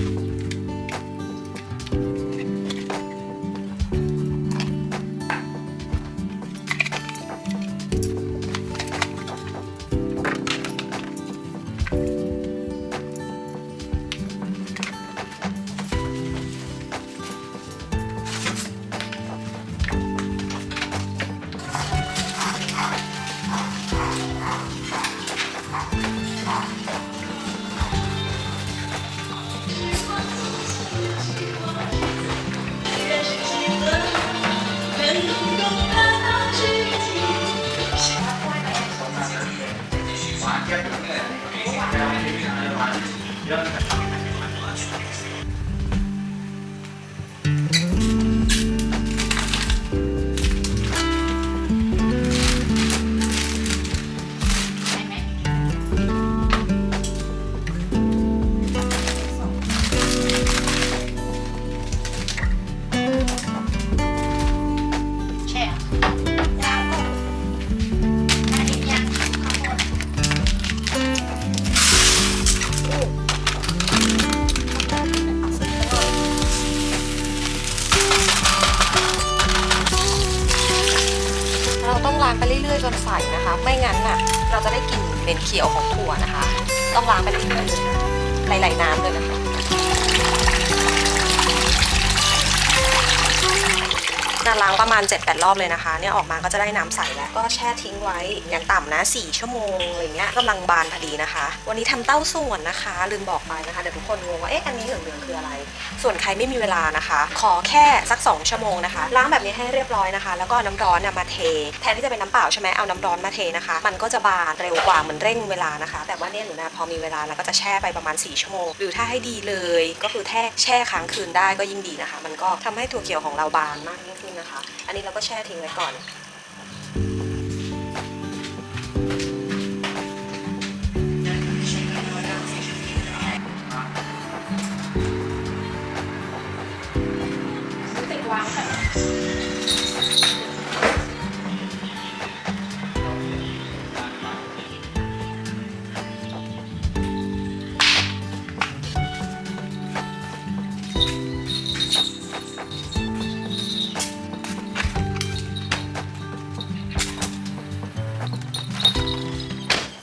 Bye. รอบเลยนะคะ เนี่ยออกมาก็จะได้น้ำใสแล้ว ก็แช่ทิ้งไว้อย่างต่ำนะ 4 ชั่วโมงอะไรเงี้ยกำลังบานพอดีนะคะ วันนี้ทำเต้าส่วนนะคะ ลืมบอกไปนะคะเดี๋ยวทุกคนงงว่าเอ๊ะอันนี้เหลืองๆคืออะไร ส่วนใครไม่มีเวลานะคะ ขอแค่สัก 2 ชั่วโมงนะคะล้างแบบนี้ให้เรียบร้อยนะคะ แล้วก็น้ำร้อนนะมาเท แทนที่จะเป็นน้ำเปล่าใช่ไหมเอาน้ำร้อนมาเทนะคะ มันก็จะบานเร็วกว่าเหมือนเร่งเวลานะคะ แต่ว่าเนี่ยหนูนาพอมีเวลาแล้วก็จะแช่ไปประมาณ 4 ชั่วโมง หรือถ้าให้ดีเลย ก็คือแค่แช่ค้างคืนได้ก็ยิ่งดีนะคะ มันก็ทำให้ถั่วเขียวของเราบานมากยิ่งขึ้น นะคะ อันนี้เราก็แช่ทิ้งไว้ก่อนติดวางค่ะ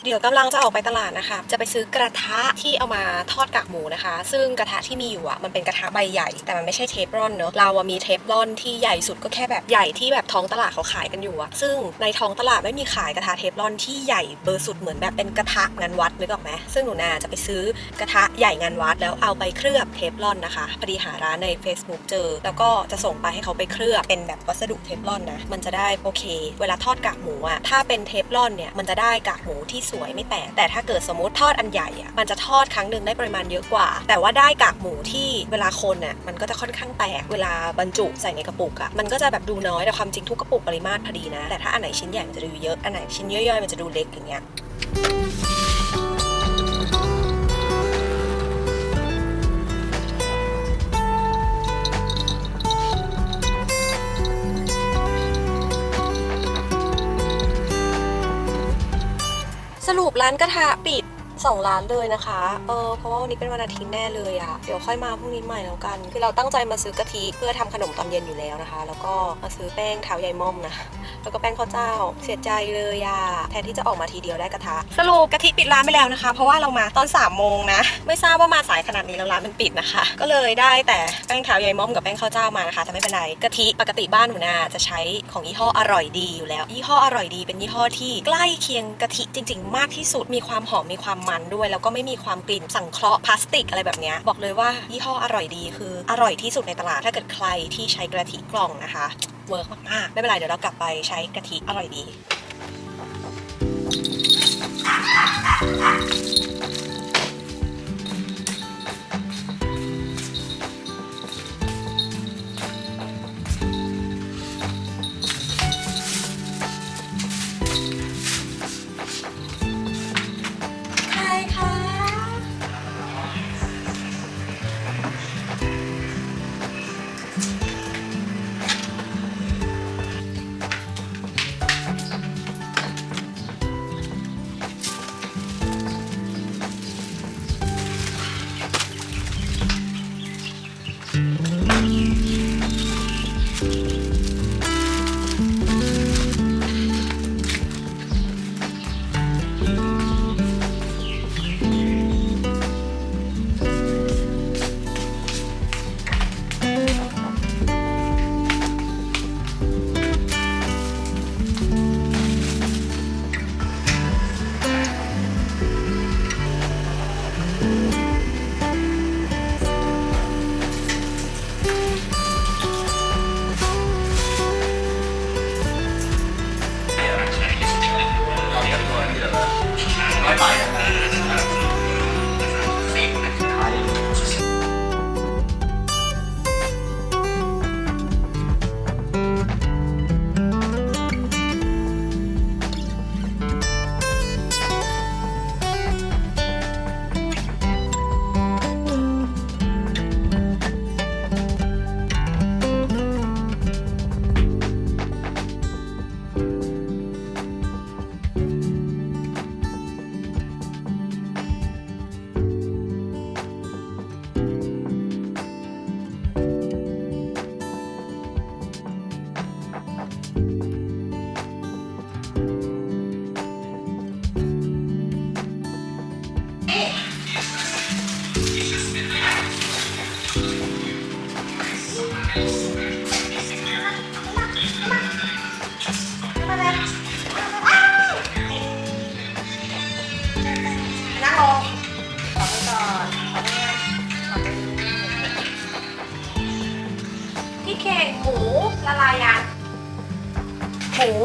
เดี๋ยวกำลังจะออกไปตลาดนะคะ จะไปซื้อกระทะที่เอามาทอดกากหมูนะคะ ซึ่งกระทะที่มีอยู่อะมันเป็นกระทะใบใหญ่ แต่มันไม่ใช่เทฟลอนเนอะเราอะมีเทฟลอนที่ใหญ่สุดก็แค่แบบใหญ่ที่แบบท้องตลาดเขาขายกันอยู่อะซึ่งในท้องตลาดไม่มีขายกระทะเทฟลอนที่ใหญ่เบอร์สุดเหมือนแบบเป็นกระทะงานวัดนึกออกไหมซึ่งหนูนาจะไปซื้อกระทะใหญ่งานวัดแล้วเอาไปเคลือบเทฟลอนนะคะพอดีหาร้านใน Facebook เจอ แล้วก็จะส่งไปให้เขาไปเคลือบเป็นแบบวัสดุเทฟลอนนะมันจะได้โอเค เวลาทอดกากหมูอะถ้าเป็นเทฟลอนเนี่ยมันจะได้กากหมูที่สวยไม่แตกแต่ถ้าเกิดสมมติทอดอันใหญ่อะมันจะทอดครั้งหนึ่งได้ปริมาณเยอะกว่า แต่ว่าได้กากหมูที่เวลาคนอะมันก็จะค่อนข้างแตกเวลาบรรจุใส่ในกระปุกอะมันก็จะแบบดูน้อยแต่ความจริงทุกกระปุกปริมาตรพอดีนะ แต่ถ้าอันไหนชิ้นใหญ่มันจะดูเยอะอันไหนชิ้นย่อยๆมันจะดูเล็กอย่างเงี้ย สรุปร้านกระทะปิดสองร้านเลยนะคะ เออ เพราะว่าวันนี้เป็นวันอาทิตย์แน่เลยอะเดี๋ยวค่อยมาพรุ่งนี้ใหม่แล้วกัน คือเราตั้งใจมาซื้อกะทิเพื่อทำขนมตอนเย็นอยู่แล้วนะคะ แล้วก็มาซื้อแป้งเท้าใยม่อมนะ แล้วก็แป้งข้าวเจ้า เสียใจเลยอะแทนที่จะออกมาทีเดียวได้กระทะ สรุปกะทิปิดร้านไปแล้วนะคะ เพราะว่าเรามาตอน3ามโมงนะ ไม่ทราบว่ามาสายขนาดนี้แล้วร้านมันปิดนะคะ ก็เลยได้แต่แป้งเท้ายายม่อมกับแป้งข้าวเจ้ามานะคะแต่ไม่เป็นไรกะทิปกติบ้านหนูนาจะใช้ของยี่ห้ออร่อยดีอยู่แล้ว ยี่ห้ออร่อยดีเป็นยี่ห้อที่ใกล้เคียงกะทิจริง ๆ มากที่สุดมีความหอมมีความมันด้วย แล้วก็ไม่มีความกลิ่นสังเคราะห์พลาสติกอะไรแบบเนี้ยบอกเลยว่ายี่ห้ออร่อยดีคืออร่อยที่สุดในตลาดถ้าเกิดใครที่ใช้กะทิกล่องนะคะ เวิร์กมากๆไม่เป็นไรเดี๋ยวเรากลับไปใช้กะทิอร่อยดี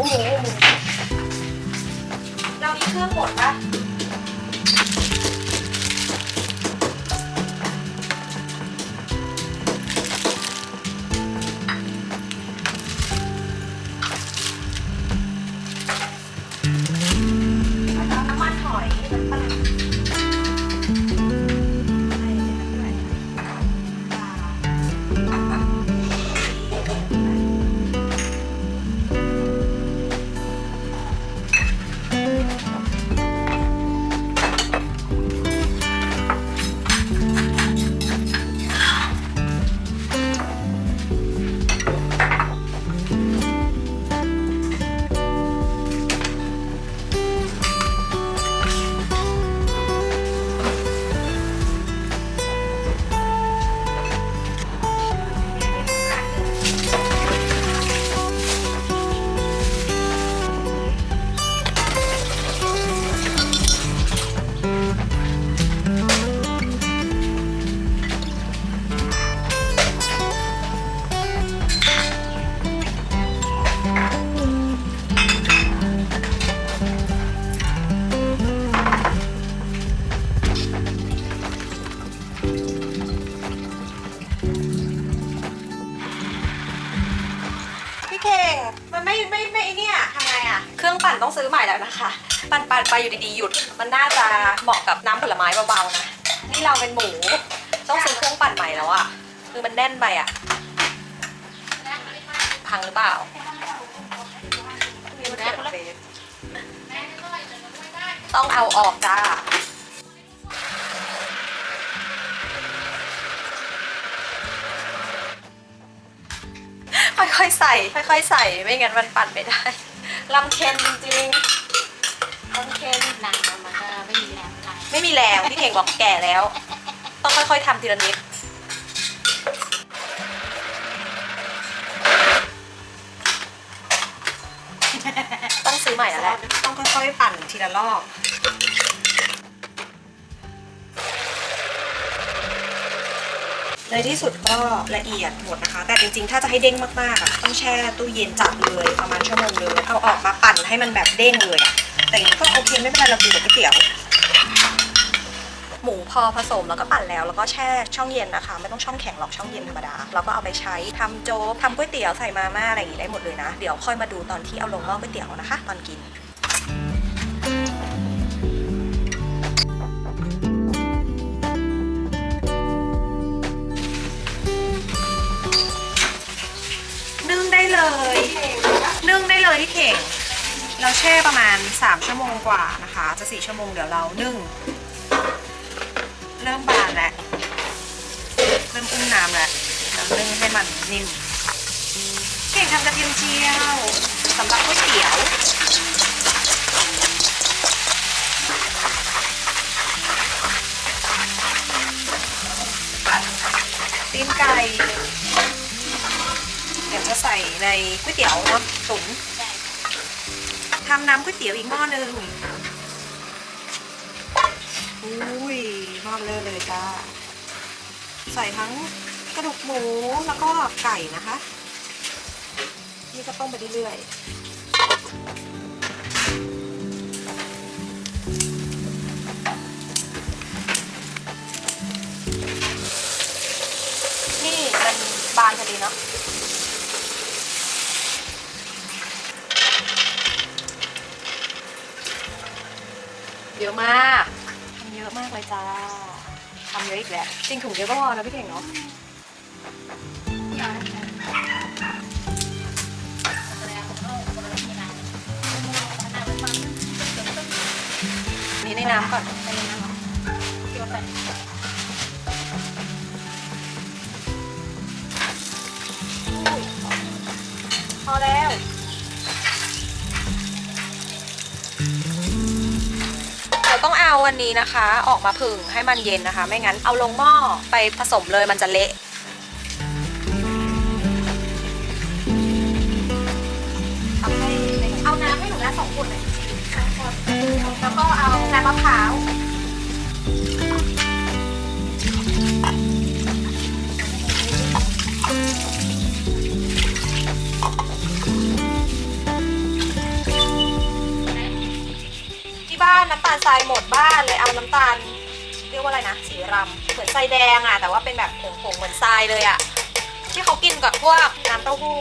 หมูหมูเรามีเครื่องบดปะ ปั่นต้องซื้อใหม่แล้วนะคะ ปั่นปั่นไปอยู่ดีๆหยุด มันน่าจะเหมาะกับน้ำผลไม้เบาๆนะ นี่เราเป็นหมู ต้องซื้อเครื่องปั่นใหม่แล้วอะคือมันแน่นไปอะพังหรือเปล่าต้องเอาออกจ้าค่อยๆใส่ ค่อยๆใส่ ไม่งั้นมันปั่นไม่ได้ ลำเค็นจริงๆลำเค็นหนังมันก็ไม่มีแรงอะไรไม่มีแรงพี่เก่งบอกแก่แล้ว ต้องค่อยๆทำทีละนิดต้องซื้อใหม่แล้วแหละต้องค่อยๆปั่นทีละรอบ ในที่สุดก็ละเอียดหมดนะคะ แต่จริงๆ ถ้าจะให้เด้งมากๆอะต้องแช่ตู้เย็นจัดเลยประมาณชั่วโมงนึงเอาออกมาปั่นให้มันแบบเด้งเลยอะแต่ก็โอเคไม่เป็นไรเรากินกับก๋วยเตี๋ยวหมูพอผสมแล้วก็ปั่นแล้วแล้วก็แช่ช่องเย็นนะคะ ไม่ต้องช่องแข็งหรอกช่องเย็นธรรมดาเราก็เอาไปใช้ทำโจ๊กทำก๋วยเตี๋ยวใส่มาม่าอะไรอย่างนี้ได้หมดเลยนะ เดี๋ยวค่อยมาดูตอนที่เอาลงหม้อก๋วยเตี๋ยวนะคะ ตอนกิน เลยที่เข่ง เราแช่ประมาณ 3 ชั่วโมงกว่านะคะ จะ4ชั่วโมงเดี๋ยวเรานึ่ง เริ่มบานแล้ว เริ่มอุ้มน้ำแล้วเรานึ่งให้มันนิ่มเก่งทำกระเทียมเจียวสำหรับก๋วยเตี๋ยวตีนไก่เดี๋ยวจะใส่ในก๋วยเตี๋ยวเนาะตุ๋น ทำน้ำก๋วยเตี๋ยวอีกหม้อหนึ่งอุ้ยหม้อเลยเลยจ้า ใส่ทั้งกระดูกหมูแล้วก็ไก่นะคะ นี่ก็ต้มไปเรื่อยๆ นี่มันบานพอดีเนาะ เยอะมากทำเยอะมากเลยจ้าทำเยอะอีกแล้วจริงถุงเดียวก็พอนะพี่เก่งเนาะนี่ในน้ำก่อนพอแล้ว ต้องเอาวันนี้นะคะ ออกมาผึ่งให้มันเย็นนะคะ ไม่งั้นเอาลงหม้อไปผสมเลยมันจะเละทำให้เอาน้ำให้หนูนะสองขวดเลยแล้วก็เอาน้ำมะพร้าวาลทรายหมดบ้านเลยเอาน้ำตาล เรียกว่าอะไรนะ สีรำเหมือนทรายแดงอะแต่ว่าเป็นแบบผงๆเหมือนทรายเลยอะที่เขากินกับพวกน้ำเต้าหู้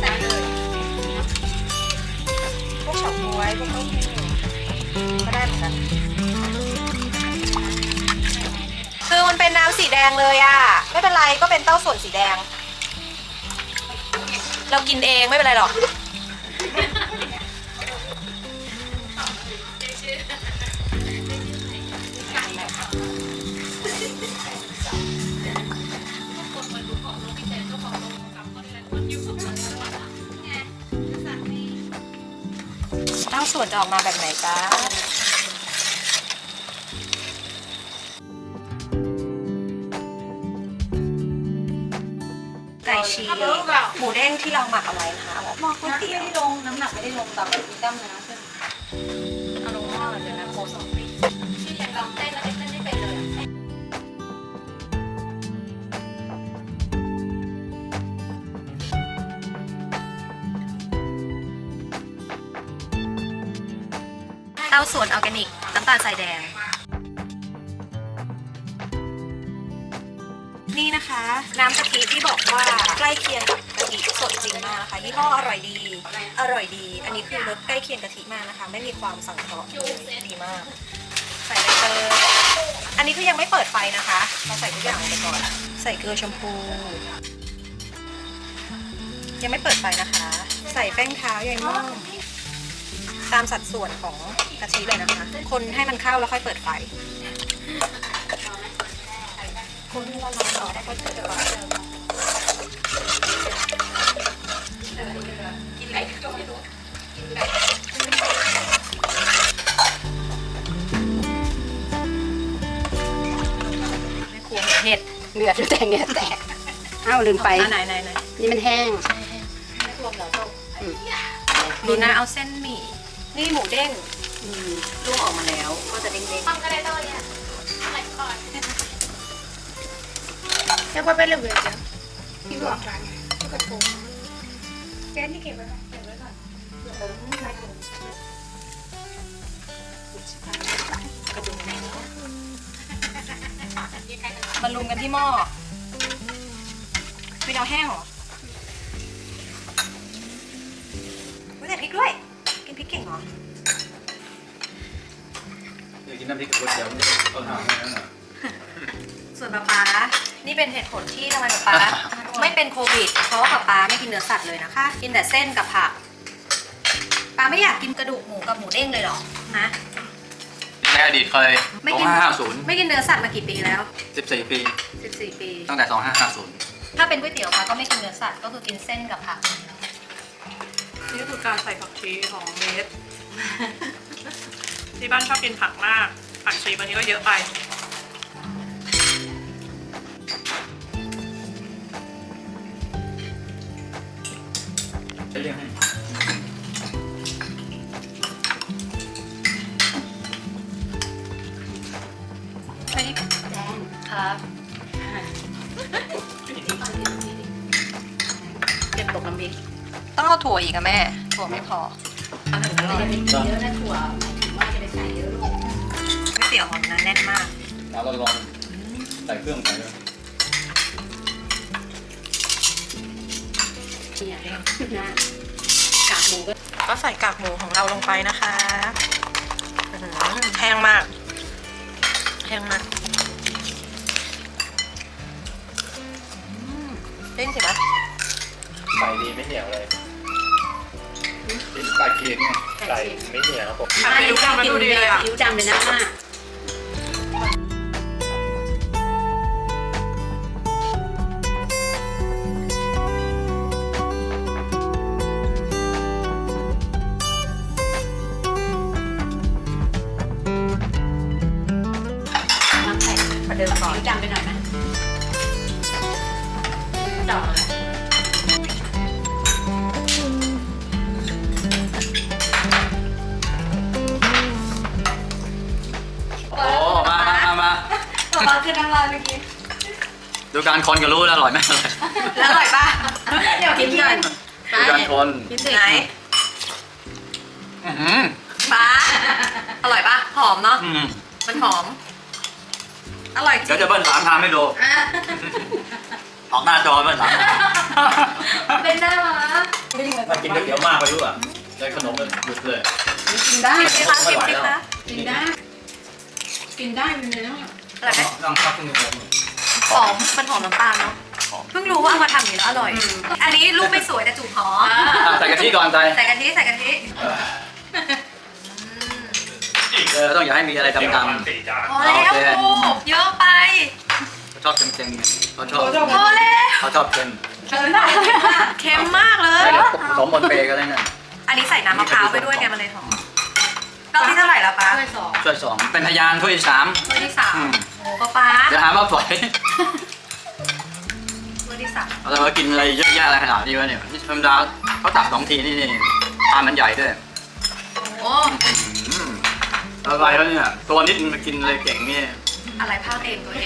ใส่เลยพวกเฉาก๊วยพวกเต้าหู้ก็ได้เหมือนกันคือมันเป็นน้ำสีแดงเลยอะไม่เป็นไรก็เป็นเต้าส่วนสีแดง เรากินเองไม่เป็นไรหรอก ส่วนจะออกมาแบบไหนจ้าไก่ชีสหมูเด้งที่เราหมักเอาไว้นะคะหม้อก๋วยเตี๋ยวไม่ได้ลงน้ำหนักไม่ได้ลงแบบมีกล้ามเนื้อ เต้าส่วนออร์แกนิก น้ำตาลทรายแดง นี่นะคะ น้ำกะทิที่บอกว่าใกล้เคียงกับกะทิสดจริงมากนะคะยี่ห้ออร่อยดี อร่อยดี อันนี้คือรสใกล้เคียงกะทิมากนะคะ ไม่มีความสังเคราะห์ดีมาก ใส่ใบเตยอันนี้คือยังไม่เปิดไฟนะคะ เราใส่ทุกอย่างไปก่อน ใส่เกลือชมพู ยังไม่เปิดไฟนะคะ ใส่แป้งเท้าใยม่วง ตามสัดส่วนของกะทิเลยนะคะ คนให้มันเข้าแล้วค่อยเปิดไฟคนที่เราลองต่อได้ก็เปิดไฟกินอะไรก็ไม่รู้ไม่ครัวเห็ดเลือดแต่เงี้ยแตกอ้าวลืมไปอะไหนไหนไหนนี่มันแห้งดูนะเอาเส้นหมี่ นี่หมูเด้งอืมลูกออกมาแล้ว ก็จะเด้งฟังก็ได้ตัวเนี่ยอะไรก่อน Thế qua bên là người chứ Đi bỏ vào này Cho cả phố Cái đi kịp vào này Kịp vào này กระดูกแน่นมันลุมกันที่หม้อไม่เอาแห้งเหรอไม่ใส่พริกด้วยกิน พริกเก่งเหรออยากกินน้ำพริกกับก๋วยเตี๋ยวเอาถามให้นั่นน่ะส่วนป๊าป๊านี่เป็นเหตุผลที่ทำไมป๊าป๊าไม่เป็นโควิด เพราะว่าป๊าป๊าไม่กินเนื้อสัตว์เลยนะคะ กินแต่เส้นกับผักป๊าไม่อยากกินกระดูกหมูกับหมูเด้งเลยเหรอนะในอดีตเคยไม่กิน2550ไม่กินเนื้อสัตว์มากี่ปีแล้ว14 ปี 14 ปี ตั้งแต่ 2550ถ้าเป็นก๋วยเตี๋ยวป๊าก็ไม่กินเนื้อสัตว์ก็คือกินเส้นกับผัก นี่คือการใส่ผักชีของเบสที่บ้านชอบกินผักมาก ผักชีบางทีก็เยอะไป จะเรียกให้ ถั่วอีกอะแม่ ถั่วไม่พอเอาถึงเราจะไปกินเยอะนะถั่วหมายถึงว่าจะไปใส่เยอะลูกก๋วยเตี๋ยวของนั้นแน่นมากน้ำร้อนๆใส่เครื่องไปเลยเนี่ยนะกากหมูก็ก็ใส่กากหมูของเราลงไปนะคะแห้งมากแห้งมากเด้งสินะไก่ดีไม่เหนียวเลย เป็นไก่เคียงไงไก่ไม่เหนียวผมผัดซีอิ๊วดำมันดูดีเลยอะคิ้วดำเลยนะป้า คือน้ำลายเมื่อกี้ดูการคนก็รู้แล้วอร่อยไหมอร่อยแล้วอร่อยป่ะเดี๋ยวกินก่อนดูการคนไหนอื้ออืมป้าอร่อยปะหอมเนาะอืมมันหอม อร่อยจริเดี๋ยวงจะเบิ้ลสามทางให้ดูอะออกหน้าจอเบิ้ลสามทางเป็นได้หรอถ้ากินก๋วยเตี๋ยวมากไปรู้อะเลยขนมมันหยุดเลยกินได้ชิมสิคะชิมสิคะกินได้ กินได้เป็นเนื้อ อร่อยไหมต้องพักครึ่งชั่วโมงหอมมันหอมน้ำตาลเนาะเพิ่งรู้ว่าเอามาทำอย่างนี้แล้วอร่อย อันนี้รูปไม่สวยแต่จูบหอมอะใส่กะทิก่อนใส่ใส่กะทิใส่กะทิเออต้องอย่าให้มีอะไรดำสี่จานพอแล้วครูเยอะไปๆเขาชอบเค็มๆเขาชอบพอแล้วเขาชอบเค็มเชิญได้เค็มมากเลยใส่แล้วผสมบนเปรย์ก็ได้นะอันนี้ใส่น้ำมะพร้าวไปด้วยไงมันเลยหอม รอบที่เท่าไหร่แล้วป้าถ้วยสองช่วยสองเป็นพยานถ้วยที่สามถ้วยที่สามอืมโอ้ป้าเดี๋ยวหาว่าปล่อยถ้วยที่สามเรามากินอะไรเยอะแยะอะไรขนาดนี้วะเนี่ยนี่ธรรมดาเขาตักสองทีนี่นี่ทานมันใหญ่ด้วยโอ้อืมอะไรแล้วเนี่ยตัวนิดมันกินเลยเก่งนี่ อะไรพลาดเองตัวเอง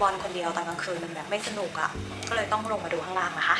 บอลคนเดียวตอนกลางคืนมันแบบไม่สนุกอะ่ะ ก็เลยต้องลงมาดูข้างล่างนะคะ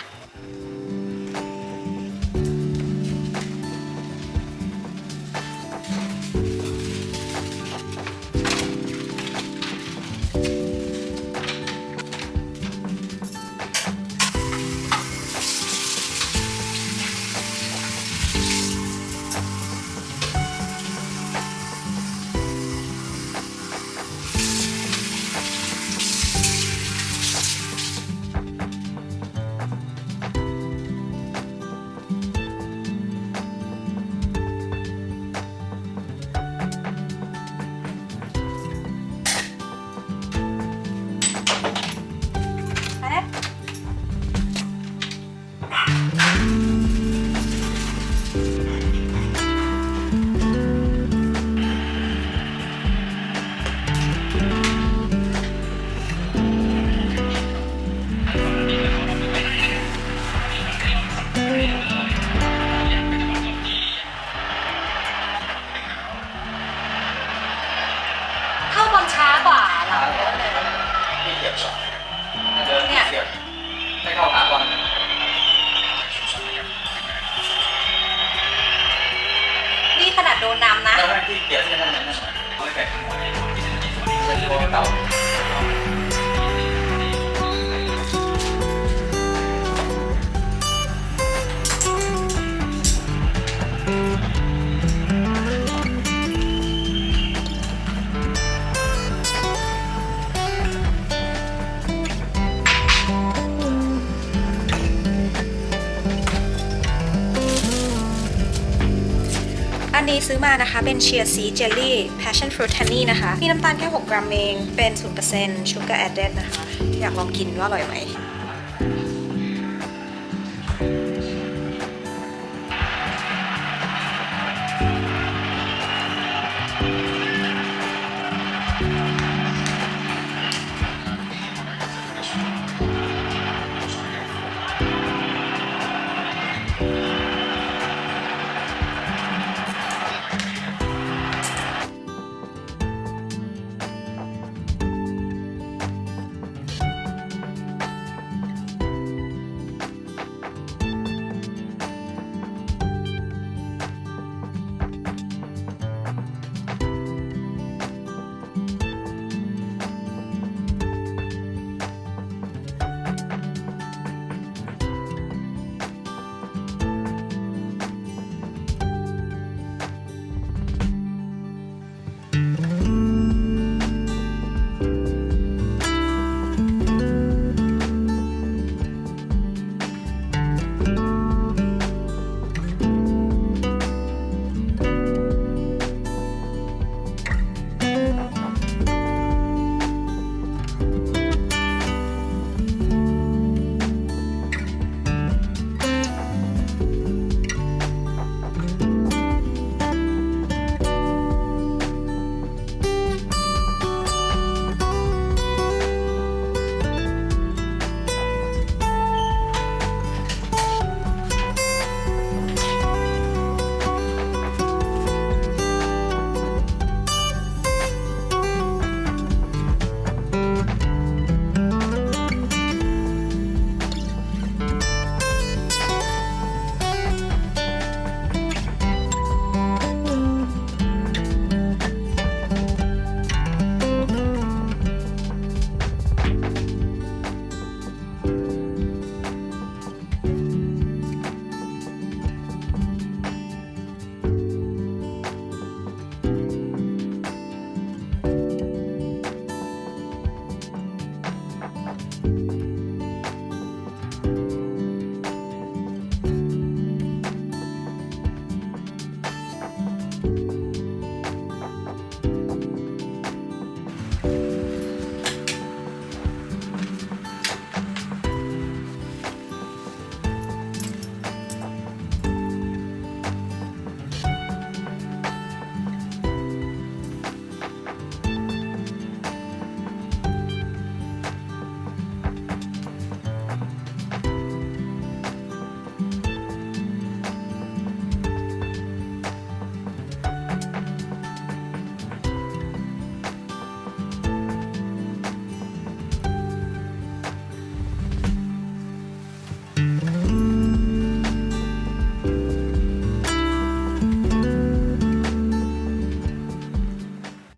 นี้ซื้อมานะคะ เป็นเชียร์ซีเจลลี่ passion fruit honey นะคะ มีน้ำตาลแค่ 6 กรัมเอง เป็น 0% sugar added นะคะ อยากลองกินว่าอร่อยไหม เ